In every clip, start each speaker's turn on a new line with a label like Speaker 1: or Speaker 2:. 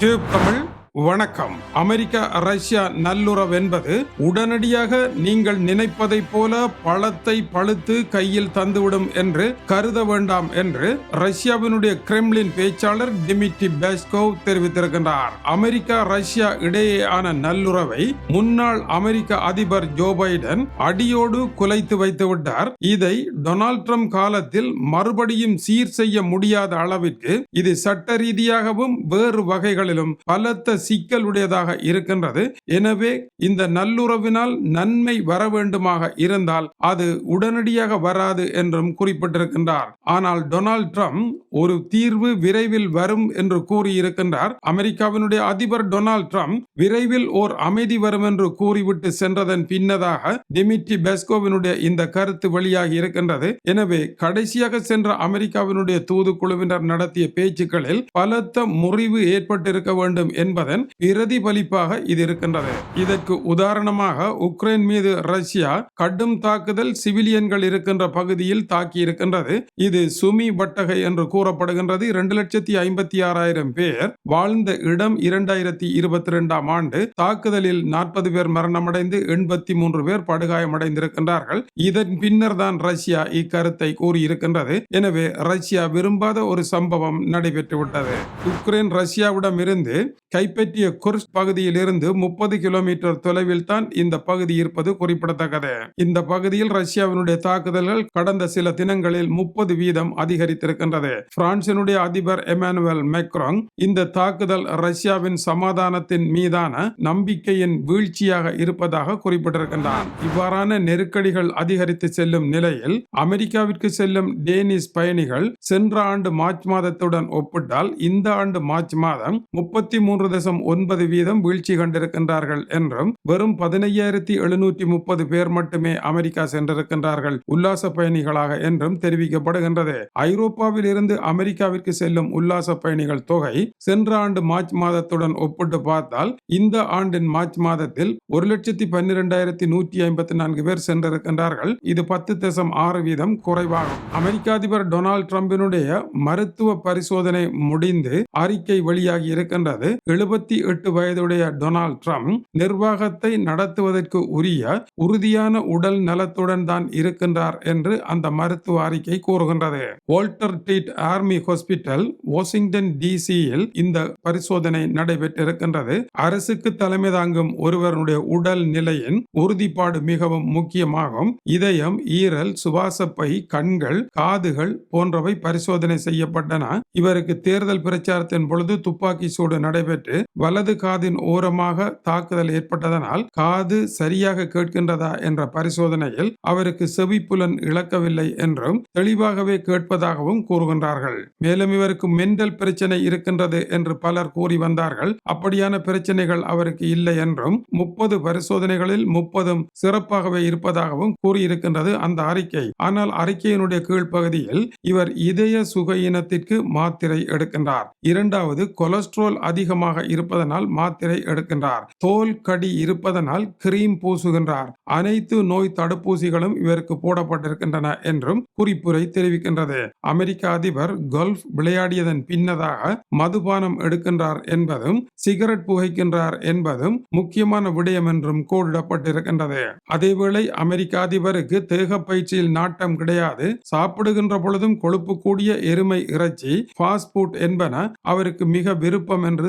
Speaker 1: Tube Tamil வணக்கம். America Russia நல்லுறவு என்பது உடனடியாக நீங்கள் நினைப்பதைப் போல பழத்தை பழுத்து கையில் தந்துவிடும் என்று கருத வேண்டாம் என்று ரஷ்யாவினுடைய கிரெம்லின் பேச்சாளர் டிமிட்ரி பேஸ்கோவ் தெரிவித்திருக்கின்றார். அமெரிக்கா ரஷ்யா இடையேயான நல்லுறவை முன்னாள் அமெரிக்க அதிபர் ஜோ பைடன் அடியோடு குலைத்து வைத்து விட்டார். இதை டொனால்ட் ட்ரம்ப் காலத்தில் மறுபடியும் சீர் செய்ய முடியாத அளவிற்கு இது சட்ட ரீதியாகவும் வேறு வகைகளிலும் பலத்த சிக்கலுடையதாக இருக்கின்றது. எனவே இந்த நல்லுறவினால் நன்மை வர வேண்டுமாக இருந்தால் அது உடனடியாக வராது என்றும் குறிப்பிட்டிருக்கின்றார். ஆனால் டொனால்ட் ட்ரம்ப் ஒரு தீர்வு விரைவில் வரும் என்று கூறியிருக்கின்றார். அமெரிக்காவினுடைய அதிபர் டொனால்ட் ட்ரம்ப் விரைவில் ஓர் அமைதி வரும் என்று கூறிவிட்டு சென்றதன் பின்னதாக டிமிட்ரி பெஸ்கோவினுடைய இந்த கருத்து வெளியாகி இருக்கின்றது. எனவே கடைசியாக சென்ற அமெரிக்காவினுடைய தூதுக்குழுவினர் நடத்திய பேச்சுக்களில் பலத்த முறிவு ஏற்பட்டிருக்க வேண்டும் என்பதன் பிரதிபலிப்பாக இது இருக்கின்றது. இதற்கு உதாரணமாக உக்ரைன் மீது ரஷ்யா கடும் தாக்குதல் சிவிலியன்கள் இருக்கின்ற பகுதியில் தாக்கி இருக்கின்றது. இது சுமி பட்டகை என்று கூறப்படுகின்றது. இரண்டு லட்சத்தி ஐம்பத்தி ஆறாயிரம் பேர் வாழ்ந்த இடம் இரண்டாயிரத்தி இருபத்தி ரெண்டாம் ஆண்டு தாக்குதலில் நாற்பது பேர் மரணமடைந்து எண்பத்தி மூன்று பேர் படுகாயமடைந்திருக்கின்றார்கள். இதன் பின்னர் தான் ரஷ்யா இக்கருத்தை கூறியிருக்கின்றது. எனவே ரஷ்யா விரும்பாத ஒரு சம்பவம் நடைபெற்றுவிட்டது. உக்ரைன் ரஷ்யாவிடம் இருந்து கைப்ப கைப்பற்றிய குர்ஸ் பகுதியிலிருந்து முப்பது கிலோமீட்டர் தொலைவில் தான் இந்த பகுதி இருப்பது குறிப்பிடத்தக்கது. இந்த பகுதியில் ரஷ்யாவினுடைய தாக்குதல்கள் கடந்த சில தினங்களில் முப்பது வீதம் அதிகரித்திருக்கின்றது. பிரான்சினுடைய அதிபர் எமானுவல் மெக்ரோங் இந்த தாக்குதல் ரஷ்யாவின் சமாதானத்தின் மீதான நம்பிக்கையின் வீழ்ச்சியாக இருப்பதாக குறிப்பிட்டிருக்கின்றார் இவ்வாறான நெருக்கடிகள் அதிகரித்து செல்லும் நிலையில் அமெரிக்காவிற்கு செல்லும் டேனிஸ் பயணிகள் சென்ற ஆண்டு மார்ச் மாதத்துடன் ஒப்பிட்டால் இந்த ஆண்டு மார்ச் மாதம் முப்பத்தி மூன்று தசம் ஒன்பது வீதம் வீழ்ச்சி கண்டிருக்கின்றார்கள் என்றும் வெறும் பதினையாயிரத்தி எழுநூற்றி முப்பது பேர் மட்டுமே அமெரிக்கா சென்றிருக்கின்றார்கள் உல்லாச பயணிகளாக என்றும் தெரிவிக்கப்படுகின்றது. ஐரோப்பாவில் இருந்து அமெரிக்காவிற்கு செல்லும் உல்லாச பயணிகள் தொகை சென்ற ஆண்டு மார்ச் மாதத்துடன் ஒப்பிட்டு பார்த்தால் இந்த ஆண்டின் மார்ச் மாதத்தில் ஒரு லட்சத்தி பன்னிரெண்டாயிரத்தி நூற்றி ஐம்பத்தி நான்கு பேர் சென்றிருக்கின்றார்கள். இது பத்து தசம் ஆறு வீதம் குறைவாகும். அமெரிக்க அதிபர் டொனால்ட் ட்ரம்பினுடைய மருத்துவ பரிசோதனை முடிந்து அறிக்கை வெளியாகி இருக்கின்றது. எழுபத்தி எட்டு வயதுடைய டொனால்ட் ட்ரம்ப் நிர்வாகத்தை நடத்துவதற்கு உரிய உறுதியான உடல் நலத்துடன் தான் இருக்கின்றார் என்று அந்த மருத்துவ அறிக்கை கூறுகின்றது. Walter Reed army hospital Washington டிசியில் இந்த பரிசோதனை நடைபெற்றிருக்கின்றது. அரசுக்கு தலைமை தாங்கும் ஒருவருடைய உடல் நிலையின் உறுதிப்பாடு மிகவும் முக்கியமாகும். இதயம் ஈரல் சுவாசப்பை கண்கள் காதுகள் போன்றவை பரிசோதனை செய்யப்பட்டன. இவருக்கு தேர்தல் பிரச்சாரத்தின் பொழுது துப்பாக்கி சூடு நடைபெற்று வலது காதின் ஓரமாக தாக்குதல் ஏற்பட்டதனால் காது சரியாக கேட்கின்றதா என்ற பரிசோதனையில் அவருக்கு செவிப்புலன் இழக்கவில்லை என்றும் தெளிவாகவே கேட்பதாகவும் கூறுகின்றார்கள். மேலும் இவருக்கு மென்டல் பிரச்சனை இருக்கின்றது என்று பலர் கூறி வந்தார்கள். அப்படியான பிரச்சனைகள் அவருக்கு இல்லை என்றும் முப்பது பரிசோதனைகளில் முப்பதும் சிறப்பாகவே இருப்பதாகவும் கூறியிருக்கின்றது அந்த அறிக்கை. ஆனால் அறிக்கையினுடைய கீழ்ப்பகுதியில் இவர் இதய சுக இனத்திற்கு மாத்திரை எடுக்கின்றார். இரண்டாவது கொலஸ்ட்ரால் அதிகமாக இருப்பதனால் மாத்திரை எடுக்கின்றார். தோல் கடி இருப்பதனால் கிரீம் பூசுகின்றார். அனைத்து நோய் தடுப்பூசிகளும் இவருக்கு போடப்பட்டிருக்கின்றன என்றும் குறிப்புரை தெரிவிக்கின்றது. அமெரிக்க அதிபர் கோல்ஃப் விளையாடியதன் பின்னதாக மதுபானம் எடுக்கின்றார் என்பதும் சிகரெட் புகைக்கின்றார் என்பதும் முக்கியமான விடயம் என்றும் கோடிடப்பட்டிருக்கின்றது. அதேவேளை அமெரிக்க அதிபருக்கு தேக பயிற்சியில் நாட்டம் கிடையாது. சாப்பிடுகின்ற பொழுதும் கொழுப்பு கூடிய எருமை இறைச்சி ஃபாஸ்ட் ஃபுட் என்பன அவருக்கு மிக விருப்பம் என்று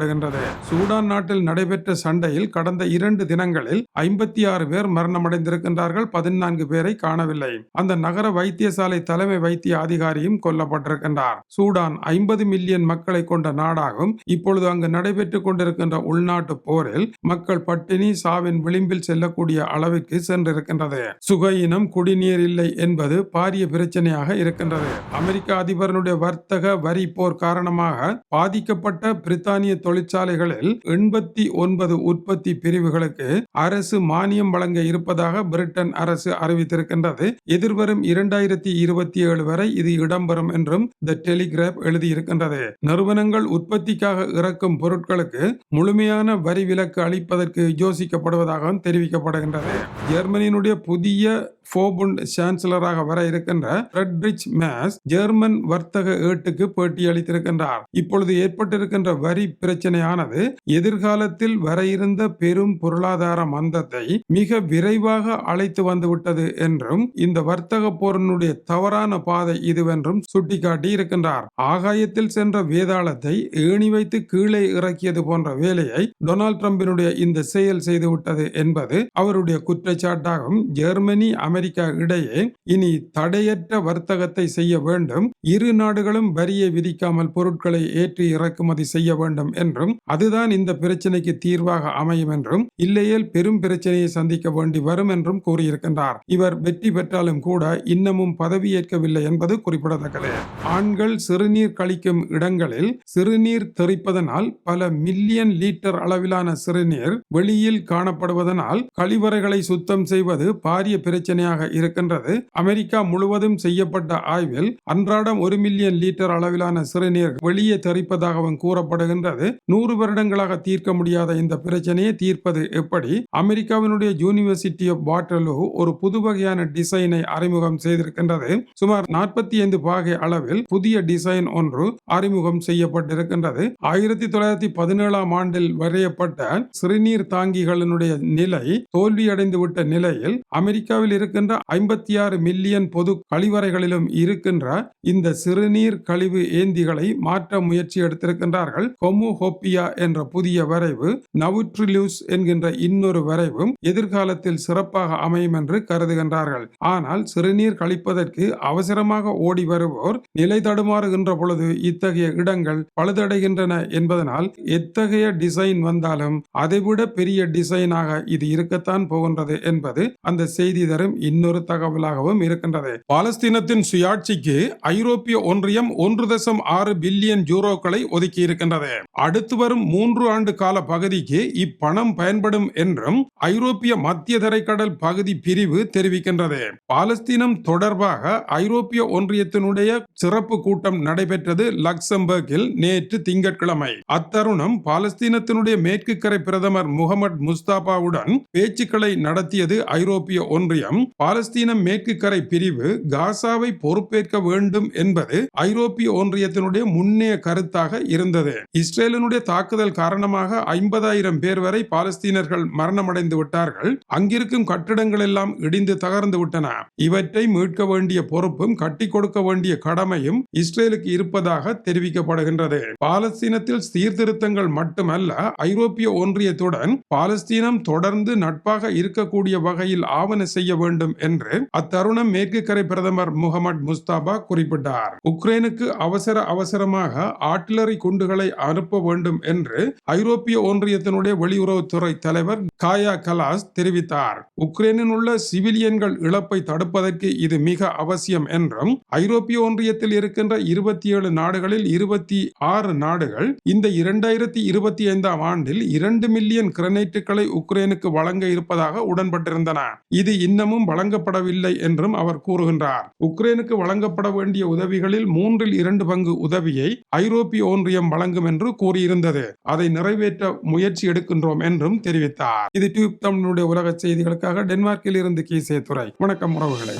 Speaker 1: கூறப்படுகின்றது சூடான் நாட்டில் நடைபெற்ற சண்டையில் கடந்த இரண்டு தினங்களில் ஐம்பத்தி ஆறு பேர் மரணமடைந்திருக்கின்றார்கள். பதினான்கு பேரை காணவில்லை. அந்த நகர வைத்தியசாலை தலைமை வைத்திய அதிகாரியும் கொல்லப்பட்டிருக்கின்றார். சூடான் ஐம்பது மில்லியன் மக்களை கொண்ட நாடாகும். இப்பொழுது அங்கு நடைபெற்றுக் கொண்டிருக்கின்ற உள்நாட்டு போரில் மக்கள் பட்டினி சாவின் விளிம்பில் செல்லக்கூடிய அளவிற்கு சென்றிருக்கின்றது. சுகையினம் குடிநீர் இல்லை என்பது பாரிய பிரச்சனையாக இருக்கின்றது. அமெரிக்க அதிபரனுடைய வர்த்தக வரி போர் காரணமாக பாதிக்கப்பட்ட பிரித்தானிய தொழிற்சாலைகளில் எண்பத்தி ஒன்பது உற்பத்தி பிரிவுகளுக்கு அரசு மானியம் வழங்க இருப்பதாக பிரிட்டன் அரசு அறிவித்திருக்கின்றது. எதிர்வரும் இரண்டாயிரத்தி இருபத்தி ஏழு வரை இது இடம்பெறும் என்றும் த டெலிகிராப் எழுதியிருக்கின்றது. நிறுவனங்கள் உற்பத்திக்காக இறக்கும் பொருட்களுக்கு முழுமையான வரி விலக்கு அளிப்பதற்கு யோசிக்கப்படுவதாகவும் தெரிவிக்கப்படுகின்றது. ஜெர்மனியினுடைய புதிய ஃபோபுண்ட் சான்சலராக வர இருக்கின்ற ஃப்ரெட்ரிச் மேஸ் ஜெர்மன் வர்த்தக ஏட்டுக்கு பேட்டி அளித்திருக்கின்றார் இப்பொழுது ஏற்பட்டிருக்கின்ற வரி பிரச்சனை பிரச்சனையானது எதிர்காலத்தில் வர இருந்த பெரும் பொருளாதார மந்தத்தை மிக விரைவாக அழைத்து வந்துவிட்டது என்றும் இந்த வர்த்தக போரினுடைய தவறான பாதை இதுவென்றும் சுட்டிக்காட்டி இருக்கின்றார். ஆகாயத்தில் சென்ற வேதாளத்தை ஏணி வைத்து கீழே இறக்கியது போன்ற வேலையை டொனால்ட் ட்ரம்பினுடைய இந்த செயல் செய்துவிட்டது என்பது அவருடைய குற்றச்சாட்டாகும். ஜெர்மனி அமெரிக்கா இடையே இனி தடையற்ற வர்த்தகத்தை செய்ய வேண்டும். இரு நாடுகளும் வரியை விதிக்காமல் பொருட்களை ஏற்றி இறக்குமதி செய்ய வேண்டும் என்றும் அதுதான் இந்த பிரச்சனைக்கு தீர்வாக அமையும் என்றும் இல்லையேல் பெரும் பிரச்சனையை சந்திக்க வேண்டி வரும் என்றும் கூறியிருக்கின்றார். இவர் வெற்றி பெற்றாலும் கூட இன்னமும் பதவியேற்கவில்லை என்பது குறிப்பிடத்தக்கது. ஆண்கள் சிறுநீர் கழிக்கும் இடங்களில் சிறுநீர் தெறிப்பதனால் பல மில்லியன் லீட்டர் அளவிலான சிறுநீர் வெளியில் காணப்படுவதனால் கழிவறைகளை சுத்தம் செய்வது பாரிய பிரச்சனையாக இருக்கின்றது. அமெரிக்கா முழுவதும் செய்யப்பட்ட ஆய்வில் அன்றாடம் ஒரு மில்லியன் லீட்டர் அளவிலான சிறுநீர் வெளியே தெறிப்பதாகவும் கூறப்படுகின்றது. நூறு வருடங்களாக தீர்க்க முடியாத இந்த பிரச்சனையை தீர்ப்பது எப்படி? அமெரிக்காவினுடைய யூனிவர்சிட்டி ஆஃப் பாட்டலோ ஒரு புது வகையான டிசைனை அறிமுகம் செய்திருக்கின்றது. சுமார் நாற்பத்தி ஐந்து பாகை அளவில் புதிய டிசைன் ஒன்று அறிமுகம் செய்யப்பட்டிருக்கின்றது. ஆயிரத்தி தொள்ளாயிரத்தி பதினேழாம் ஆண்டில் வரையப்பட்ட சிறுநீர் தாங்கிகளினுடைய நிலை தோல்வியடைந்துவிட்ட நிலையில் அமெரிக்காவில் இருக்கின்ற ஐம்பத்தி ஆறு மில்லியன் பொது கழிவறைகளிலும் இருக்கின்ற இந்த சிறுநீர் கழிவு ஏந்திகளை மாற்ற முயற்சி எடுத்திருக்கின்றார்கள். கொமு ஹோமோஹோப்பியா என்ற புதிய வரைவு நவுட்ரிலியூஸ் என்கின்ற இன்னொரு வரைவும் எதிர்காலத்தில் சிறப்பாக அமையும் என்று கருதுகின்றார்கள். ஆனால் சிறுநீர் கழிப்பதற்கு அவசரமாக ஓடி வருவோர் நிலை தடுமாறுகின்ற பொழுது இத்தகைய இடங்கள் பழுதடைகின்றன என்பதனால் எத்தகைய டிசைன் வந்தாலும் அதைவிட பெரிய டிசைனாக இது இருக்கத்தான் போகின்றது என்பது அந்த செய்தி தரும் இன்னொரு தகவலாகவும் இருக்கின்றது. பாலஸ்தீனத்தின் சுயாட்சிக்கு ஐரோப்பிய ஒன்றியம் ஒன்று தசம் ஆறு பில்லியன் யூரோக்களை ஒதுக்கி இருக்கின்றது. அடுத்து வரும் மூன்று ஆண்டு கால பகுதிக்கு இப்பணம் பயன்படும் என்றும் ஐரோப்பிய மத்திய தரைக்கடல் பகுதி பிரிவு தெரிவிக்கின்றது. பாலஸ்தீனம் தொடர்பாக ஐரோப்பிய ஒன்றியத்தினுடைய சிறப்பு கூட்டம் நடைபெற்றது லக்சம்பர்கில் நேற்று திங்கட்கிழமை. அத்தருணம் பாலஸ்தீனத்தினுடைய மேற்கு கரை பிரதமர் முகமது முஸ்தாபாவுடன் பேச்சுக்களை நடத்தியது ஐரோப்பிய ஒன்றியம். பாலஸ்தீன மேற்கு கரை பிரிவு காசாவை பொறுப்பேற்க வேண்டும் என்பது ஐரோப்பிய ஒன்றியத்தினுடைய முன்னைய கருத்தாக இருந்தது. இஸ்ரேலினுடைய தாக்குதல் காரணமாக ஐம்பதாயிரம் பேர் வரை பாலஸ்தீனர்கள் மரணமடைந்து விட்டார்கள். அங்கிருக்கும் கட்டிடங்கள் எல்லாம் இடிந்து தகர்ந்து விட்டன. இவற்றை மீட்க வேண்டிய பொறுப்பும் கட்டி கொடுக்க வேண்டிய கடமையும் இஸ்ரேலுக்கு இருப்பதாக தெரிவிக்கப்படுகின்றது. பாலஸ்தீனத்தில் சீர்திருத்தங்கள் மட்டுமல்ல ஐரோப்பிய ஒன்றியத்துடன் பாலஸ்தீனம் தொடர்ந்து நட்பாக இருக்கக்கூடிய வகையில் ஆவண செய்ய வேண்டும் என்று அத்தருணம் மேற்கு கரை பிரதமர் முகமது முஸ்தாபா குறிப்பிட்டார். உக்ரைனுக்கு அவசர அவசரமாக ஆர்டிலரி குண்டுகளை அனுப்ப வேண்டும் என்று ஐரோப்பிய ஒன்றியத்தினுடைய வெளியுறவுத்துறை தலைவர் காயா கலாஸ் தெரிவித்தார். உக்ரைனில் உள்ள சிவிலியன்கள் இழப்பை தடுப்பதற்கு இது மிக அவசியம் என்றும் ஐரோப்பிய ஒன்றியத்தில் இருக்கின்ற இருபத்தி ஏழு நாடுகளில் இருபத்தி ஆறு நாடுகள் இந்த இரண்டாயிரத்தி இருபத்தி ஐந்தாம் ஆண்டில் இரண்டு மில்லியன் கிரனைட்டுகளை உக்ரைனுக்கு வழங்க இருப்பதாக உடன்பட்டிருந்தன. இது இன்னமும் வழங்கப்படவில்லை என்றும் அவர் கூறுகின்றார். உக்ரைனுக்கு வழங்கப்பட வேண்டிய உதவிகளில் மூன்றில் இரண்டு பங்கு உதவியை ஐரோப்பிய ஒன்றியம் வழங்கும் என்று இருந்தது. அதை நிறைவேற்ற முயற்சி எடுக்கின்றோம் என்றும் தெரிவித்தார். இது டியூப் தமிழுடைய உலக செய்திகளுக்காக டென்மார்க்கில் இருந்து கீசே துறை வணக்கம் உறவுகளை.